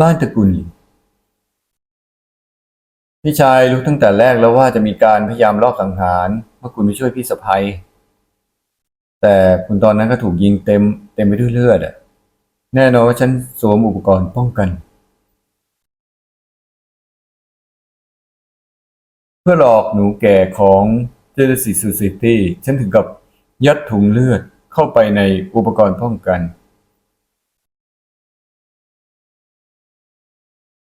บ้านตระกูลหลินพี่ชายรู้ตั้งแต่แรกแล้วว่าจะมีการพยายามลอบสังหารเมื่อคุณไปช่วยพี่สะพ้ยแต่คุณตอนนั้นก็ถูกยิงเต็มเต็มไปด้วยเลือดอะแน่นอนว่าฉันสวมอุปกรณ์ป้องกัน เพื่อหลอกหนูแก่ของ Genesis Society ฉันถึงกับยัดถุงเลือดเข้าไปในอุปกรณ์ป้องกัน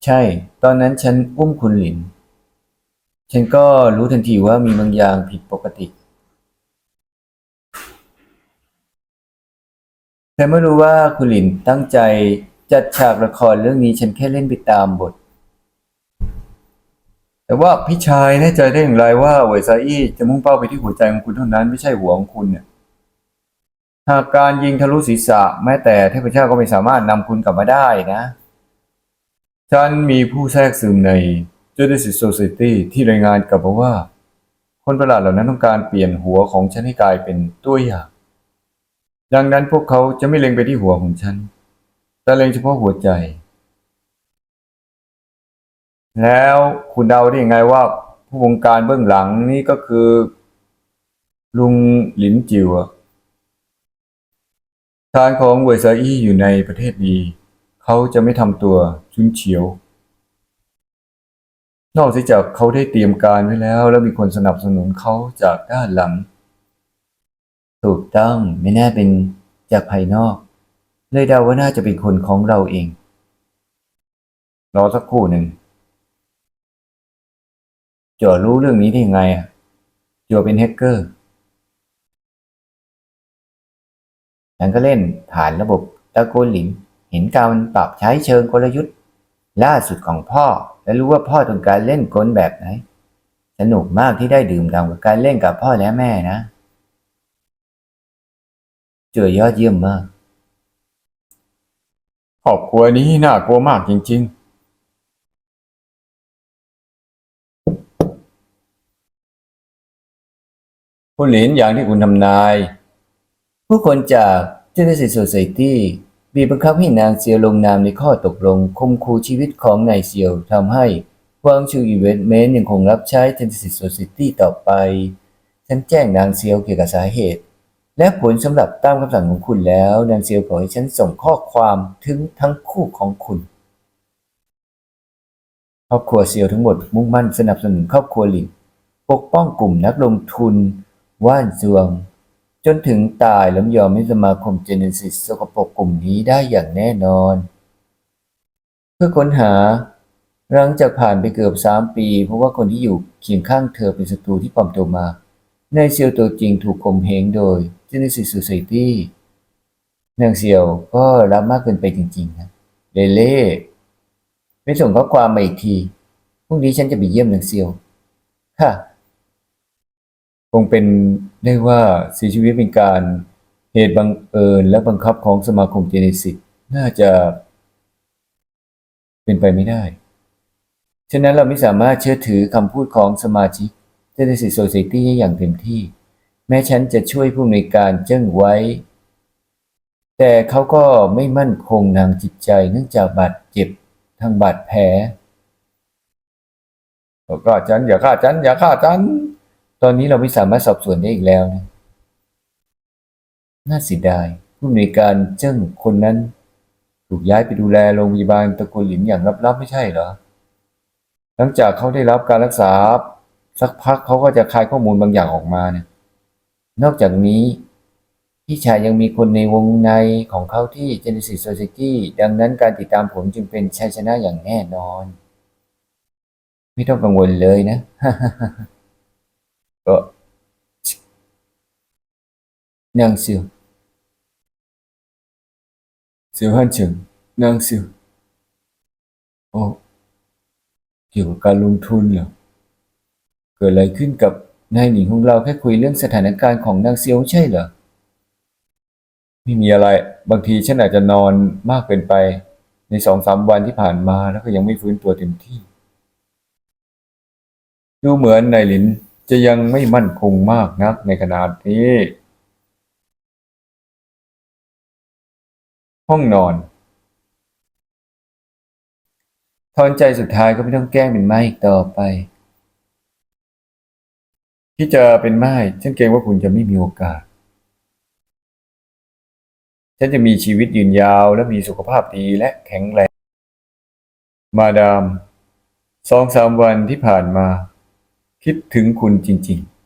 ใช่ ตอนนั้นฉันอุ้มคุณหลิน ฉันก็รู้ทันทีว่ามีบางอย่างผิดปกติ แต่ไม่รู้ว่าคุณหลินตั้งใจจัดฉากละครเรื่องนี้ฉันแค่เล่นไปตามบท แต่ว่าพี่ชายแน่ใจได้อย่างไรว่าเวยซาอี้จะมุ่งเป้าไปที่หัวใจของคุณเท่านั้นไม่ใช่หัวของคุณเนี่ยหากการยิงทะลุศีรษะแม้แต่เทพเจ้าก็ไม่สามารถนำคุณกลับมาได้นะ ฉันมีผู้แทรกซึมใน Genesis Society ที่รายงานกลับมาว่า คนประหลาดเหล่านั้นต้องการเปลี่ยนหัวของฉันให้กลายเป็นตัวอย่าง ดังนั้นพวกเขาจะไม่เล็งไปที่หัวของฉัน แต่เล็งเฉพาะหัวใจ แล้วคุณเดาได้ยังไงว่าผู้วงการเบื้องหลังนี่ก็คือ ลุงหลินจิวอะทานของเวยซาอี้อยู่ในประเทศนี้ เขาจะไม่ทำตัวชุนเฉียว นอกจากเขาได้เตรียมการไว้แล้ว แล้วมีคนสนับสนุนเขาจากด้านหลัง ถูกต้องไม่แน่เป็นจากภายนอก เลยเดาว่าน่าจะเป็นคนของเราเอง รอสักครู่หนึ่งจัวรู้เรื่องนี้ได้ยังไงอะจัวเป็นแฮกเกอร์ฉันก็เล่นผ่านระบบตะโกนหลิน เห็นการปรับใช้เชิงกลยุทธ์ ล่าสุดของพ่อ และรู้ว่าพ่อต้องการเล่นกลแบบไหน สนุกมากที่ได้ดื่มด่ำกับการเล่นกับพ่อและแม่นะเจอยอดเยี่ยมมากครอบครัวนี้น่ากลัวมากจริง ๆ คุณหลินอย่างที่คุณทำนาย ผู้คนจาก Genesis Society บีบบังคับให้นางเซียวลงนามในข้อตกลงคมคูชีวิตของนายเซียวทำให้วางชูอีเวนเมนยังคงรับใช้ Genesis Society ต่อไป ฉันแจ้งนางเซียวเกี่ยวกับสาเหตุ และผลสำหรับตามคำสั่งของคุณแล้ว นางเซียวขอให้ฉันส่งข้อความถึงทั้งคู่ของคุณครอบครัวเซียวทั้งหมดมุ่งมั่นสนับสนุนครอบครัวหลินปกป้องกลุ่มนักลงทุน ว่านซวง จนถึงตายแล้วยอมให้สมาคมเจเนซิสสกปรกกลุ่มนี้ได้อย่างแน่นอน เพื่อค้นหา หลังจากผ่านไปเกือบสามปี เพราะว่าคนที่อยู่เคียงข้างเธอเป็นศัตรูที่ปลอมตัวมา นายเซียวตัวจริงถูกข่มเหงโดย Genesis Society นางเซียวก็รับมากเกินไปจริงๆนะเลเล่ไปส่งข้อความมาอีกทีพรุ่งนี้ฉันจะไปเยี่ยมนางเซียว ค่ะ คงเป็นได้ว่าเสียชีวิตเป็นการเหตุบังเอิญและบังคับของสมาคมเจเนซิสน่าจะเป็นไปไม่ได้ ฉะนั้นเราไม่สามารถเชื่อถือคำพูดของสมาชิก Genesis Society ได้อย่างเต็มที่ แม้ฉันจะช่วยผู้อำนการเจิ้งไว้ แต่เขาก็ไม่มั่นคงทางจิตใจเนื่องจากบาดเจ็บทางบาดแผลอย่าฆ่าฉันอย่าฆ่าฉันอย่าฆ่าฉัน ตอนนี้เราไม่สามารถสอบสวนได้อีกแล้วนะน่าเสียดายผู้อำนวยการเจิ้งคนนั้น ถูกย้ายไปดูแลโรงพยาบาลตะกูลหลินอย่างลับๆไม่ใช่เหรอ หลังจากเขาได้รับการรักษา สักพักเขาก็จะคลายข้อมูลบางอย่างออกมาเนี่ยนอกจากนี้ พี่ชายยังมีคนในวงในของเขาที่ Genesis Society ดังนั้นการติดตามผมจึงเป็นชัยชนะอย่างแน่นอน ไม่ต้องกังวลเลยนะ ก็นางเซียวเซียวฮันเฉิงนางเซียวโอ้เกี่ยวกับการลงทุนเหรอ เกิดอะไรขึ้นกับนายหนิงของเราแค่คุยเรื่องสถานการณ์ของนางเซียวใช่เหรอ ไม่มีอะไร บางทีฉันอาจจะนอนมากเกินไป ในสองสามวันที่ผ่านมาแล้วก็ยังไม่ฟื้นตัวเต็มที่ ดูเหมือนนายหลิน จะยังไม่มั่นคงมากนักในขณะนี้ ห้องนอนถอนใจสุดท้ายก็ไม่ต้องแกล้งเป็นไม้อีกต่อไป ที่จะเป็นไม้ฉันเกรงว่าคุณจะไม่มีโอกาส ฉันจะมีชีวิตยืนยาวและมีสุขภาพดีและแข็งแรง มาดามสองสามวันที่ผ่านมา คิดถึงคุณจริง ๆ